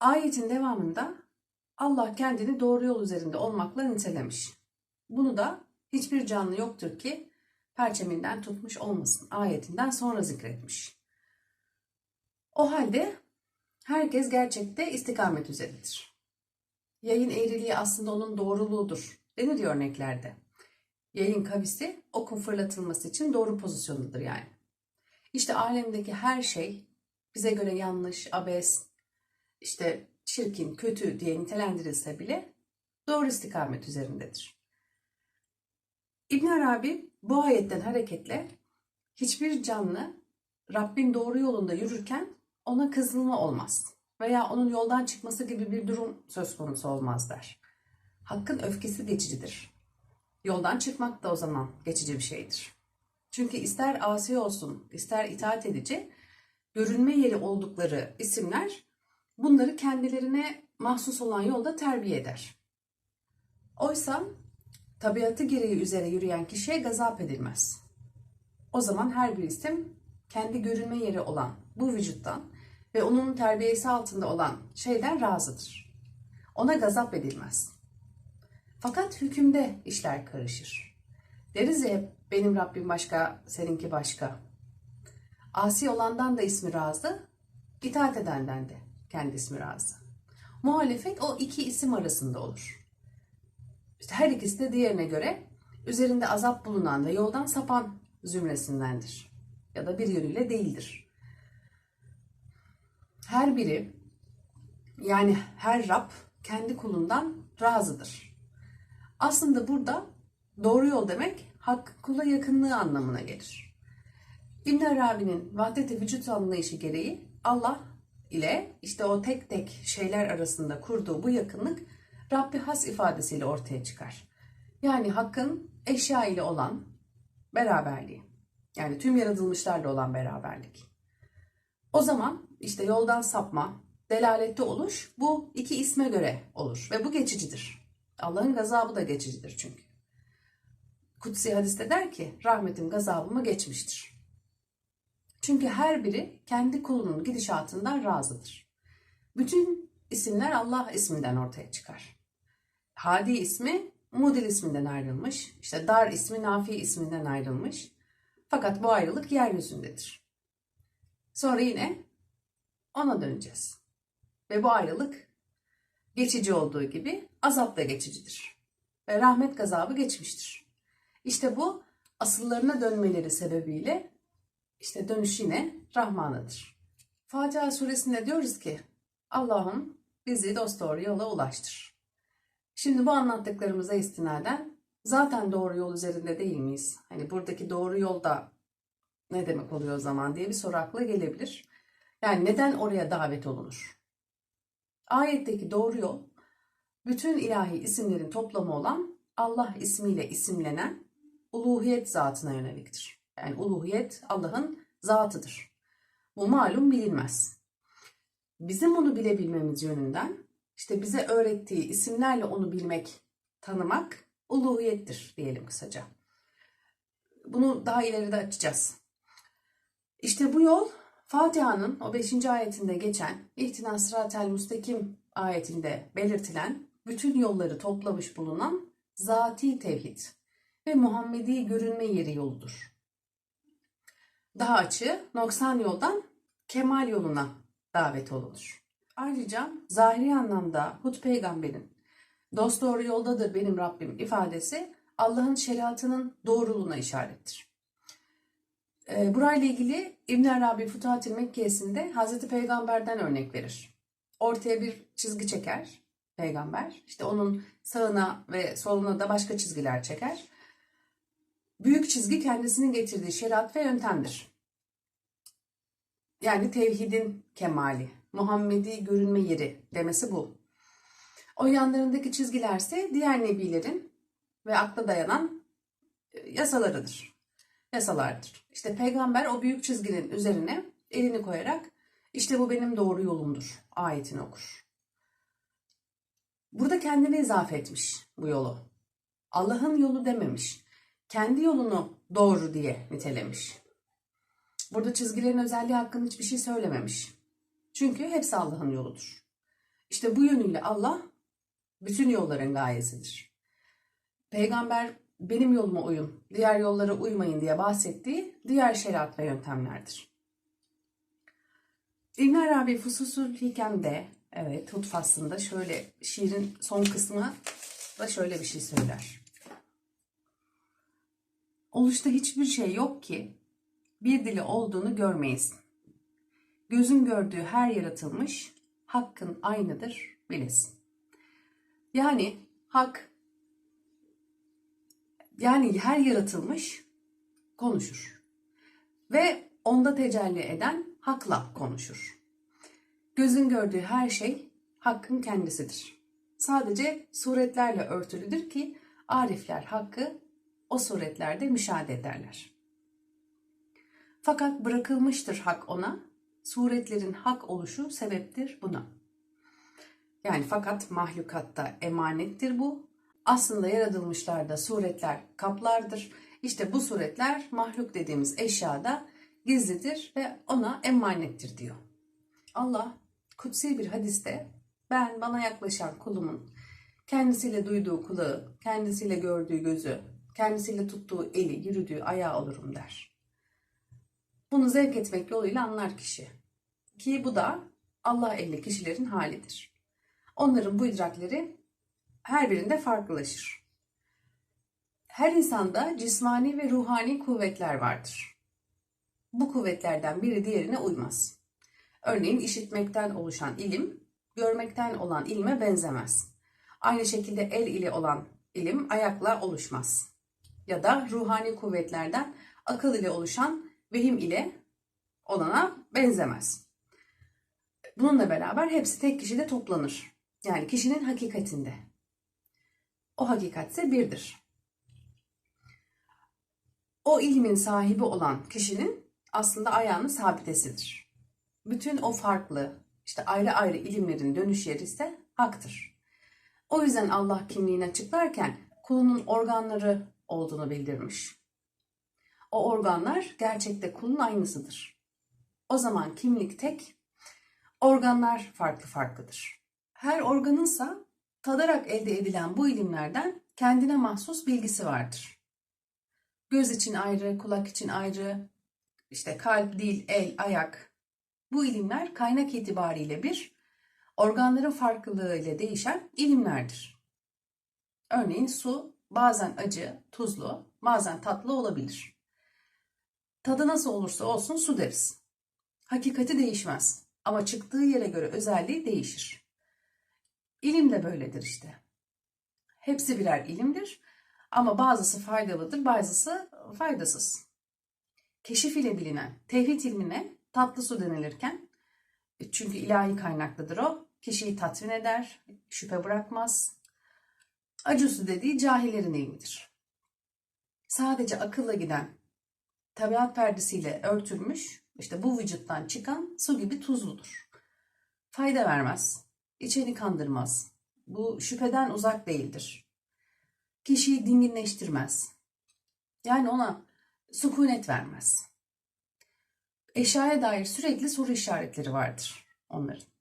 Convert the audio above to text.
Ayetin devamında Allah kendini doğru yol üzerinde olmakla nitelemiş. Bunu da hiçbir canlı yoktur ki perçeminden tutmuş olmasın ayetinden sonra zikretmiş. O halde herkes gerçekte istikamet üzeredir. Yayın eğriliği aslında onun doğruluğudur denir örneklerde. Yayın kavisi okun fırlatılması için doğru pozisyondadır yani. İşte alemdeki her şey bize göre yanlış, abes, işte çirkin, kötü diye nitelendirilse bile doğru istikamet üzerindedir. İbn Arabi bu ayetten hareketle hiçbir canlı Rabbin doğru yolunda yürürken ona kızılma olmaz veya onun yoldan çıkması gibi bir durum söz konusu olmaz der. Hakkın öfkesi geçicidir. Yoldan çıkmak da o zaman geçici bir şeydir. Çünkü ister asi olsun, ister itaat edici, görünme yeri oldukları isimler bunları kendilerine mahsus olan yolda terbiye eder. Oysa tabiatı gereği üzere yürüyen kişiye gazap edilmez. O zaman her bir isim kendi görünme yeri olan bu vücuttan ve onun terbiyesi altında olan şeyden razıdır. Ona gazap edilmez. Fakat hükümde işler karışır. Deriz ya benim Rabbim başka, seninki başka. Asi olandan da ismi razı, itaat edenden de kendi ismi razı. Muhalefet o iki isim arasında olur. İşte her ikisi de diğerine göre üzerinde azap bulunan ve yoldan sapan zümresindendir. Ya da bir yönüyle değildir. Her biri yani her Rab kendi kulundan razıdır. Aslında burada doğru yol demek hak kula yakınlığı anlamına gelir. İbn Arabi'nin vahdet-i vücut anlayışı gereği Allah ile işte o tek tek şeyler arasında kurduğu bu yakınlık Rabbi has ifadesiyle ortaya çıkar. Yani hakkın eşya ile olan beraberliği. Yani tüm yaratılmışlarla olan beraberlik. O zaman işte yoldan sapma, delalette oluş bu iki isme göre olur ve bu geçicidir. Allah'ın gazabı da geçicidir çünkü. Kutsi hadiste der ki rahmetim gazabımı geçmiştir. Çünkü her biri kendi kulunun gidişatından razıdır. Bütün isimler Allah isminden ortaya çıkar. Hadi ismi Mudil isminden ayrılmış. İşte Dar ismi Nafi isminden ayrılmış. Fakat bu ayrılık yeryüzündedir. Sonra yine ona döneceğiz. Ve bu ayrılık geçici olduğu gibi azap da geçicidir. Ve rahmet gazabı geçmiştir. İşte bu asıllarına dönmeleri sebebiyle işte dönüş yine Rahman'adır. Fatiha suresinde diyoruz ki Allah'ım bizi dosdoğru yola ulaştır. Şimdi bu anlattıklarımıza istinaden zaten doğru yol üzerinde değil miyiz? Hani buradaki doğru yolda ne demek oluyor o zaman diye bir soru akla gelebilir. Yani neden oraya davet olunur? Ayetteki doğru yol bütün ilahi isimlerin toplamı olan Allah ismiyle isimlenen uluhiyet zatına yöneliktir. Yani uluhiyet Allah'ın zatıdır. Bu malum bilinmez. Bizim onu bilebilmemiz yönünden işte bize öğrettiği isimlerle onu bilmek, tanımak uluhiyettir diyelim kısaca. Bunu daha ileride açacağız. İşte bu yol Fatiha'nın o 5. ayetinde geçen İhtina Sıratel Müstakim ayetinde belirtilen bütün yolları toplamış bulunan zati tevhid ve Muhammedi görünme yeri yoludur. Daha açı noksan yoldan kemal yoluna davet olunur. Ayrıca zahiri anlamda Hud peygamberin dost doğru yoldadır benim Rabbim ifadesi Allah'ın şeriatının doğruluğuna işarettir. E, burayla ilgili İbn Arabi Futuhat-ı Mekke'sinde Hazreti Peygamber'den örnek verir. Ortaya bir çizgi çeker peygamber. İşte onun sağına ve soluna da başka çizgiler çeker. Büyük çizgi kendisinin getirdiği şeriat ve yöntemdir. Yani tevhidin kemali, Muhammedi görünme yeri demesi bu. O yanlarındaki çizgilerse diğer nebilerin ve akla dayanan e, yasalarıdır. Yasalardır. İşte peygamber o büyük çizginin üzerine elini koyarak işte bu benim doğru yolumdur ayetini okur. Burada kendine izafe etmiş bu yolu. Allah'ın yolu dememiş. Kendi yolunu doğru diye nitelemiş. Burada çizgilerin özelliği hakkında hiçbir şey söylememiş. Çünkü hepsi Allah'ın yoludur. İşte bu yönüyle Allah bütün yolların gayesidir. Peygamber benim yoluma uyun, diğer yollara uymayın diye bahsettiği diğer şeriat ve yöntemlerdir. İbn Arabi Fususul Hikem'de, evet Hud şöyle şiirin son kısmı da şöyle bir şey söyler. Oluşta hiçbir şey yok ki bir dili olduğunu görmeyiz. Gözün gördüğü her yaratılmış hakkın aynıdır bilesin. Yani hak yani her yaratılmış konuşur. Ve onda tecelli eden hakla konuşur. Gözün gördüğü her şey hakkın kendisidir. Sadece suretlerle örtülüdür ki arifler hakkı o suretlerde müşahede ederler. Fakat bırakılmıştır hak ona, suretlerin hak oluşu sebeptir buna. Yani fakat mahlukatta emanettir bu. Aslında yaratılmışlarda suretler kaplardır. İşte bu suretler mahluk dediğimiz eşyada gizlidir ve ona emanettir diyor. Allah kutsi bir hadiste ben bana yaklaşan kulumun kendisiyle duyduğu kulağı, kendisiyle gördüğü gözü, kendisiyle tuttuğu eli, yürüdüğü ayağı olurum der. Bunu zevk etmek yoluyla anlar kişi. Ki bu da Allah ehli kişilerin halidir. Onların bu idrakleri her birinde farklılaşır. Her insanda cismani ve ruhani kuvvetler vardır. Bu kuvvetlerden biri diğerine uymaz. Örneğin işitmekten oluşan ilim, görmekten olan ilme benzemez. Aynı şekilde el ile olan ilim ayakla oluşmaz. Ya da ruhani kuvvetlerden akıl ile oluşan vehim ile olana benzemez. Bununla beraber hepsi tek kişide toplanır. Yani kişinin hakikatinde. O hakikat ise birdir. O ilmin sahibi olan kişinin aslında ayağının sabitesidir. Bütün o farklı, işte ayrı ayrı ilimlerin dönüş yeri ise haktır. O yüzden Allah kimliğini açıklarken kulunun organları olduğunu bildirmiş. O organlar gerçekte kulun aynısıdır. O zaman kimlik tek, organlar farklı farklıdır. Her organınsa tadarak elde edilen bu ilimlerden kendine mahsus bilgisi vardır. Göz için ayrı, kulak için ayrı, işte kalp, dil, el, ayak. Bu ilimler kaynak itibariyle bir, organların farklılığı ile değişen ilimlerdir. Örneğin su bazen acı, tuzlu, bazen tatlı olabilir. Tadı nasıl olursa olsun su deriz. Hakikati değişmez ama çıktığı yere göre özelliği değişir. İlim de böyledir işte. Hepsi birer ilimdir ama bazısı faydalıdır, bazısı faydasız. Keşif ile bilinen tevhid ilmine tatlı su denilirken çünkü ilahi kaynaklıdır o. Kişiyi tatmin eder, şüphe bırakmaz. Acı su dediği cahillerin ilmidir. Sadece akılla giden, tabiat perdesiyle örtülmüş, işte bu vücuttan çıkan su gibi tuzludur. Fayda vermez, içeni kandırmaz. Bu şüpheden uzak değildir. Kişiyi dinginleştirmez. Yani ona sükunet vermez. Eşyaya dair sürekli soru işaretleri vardır onların.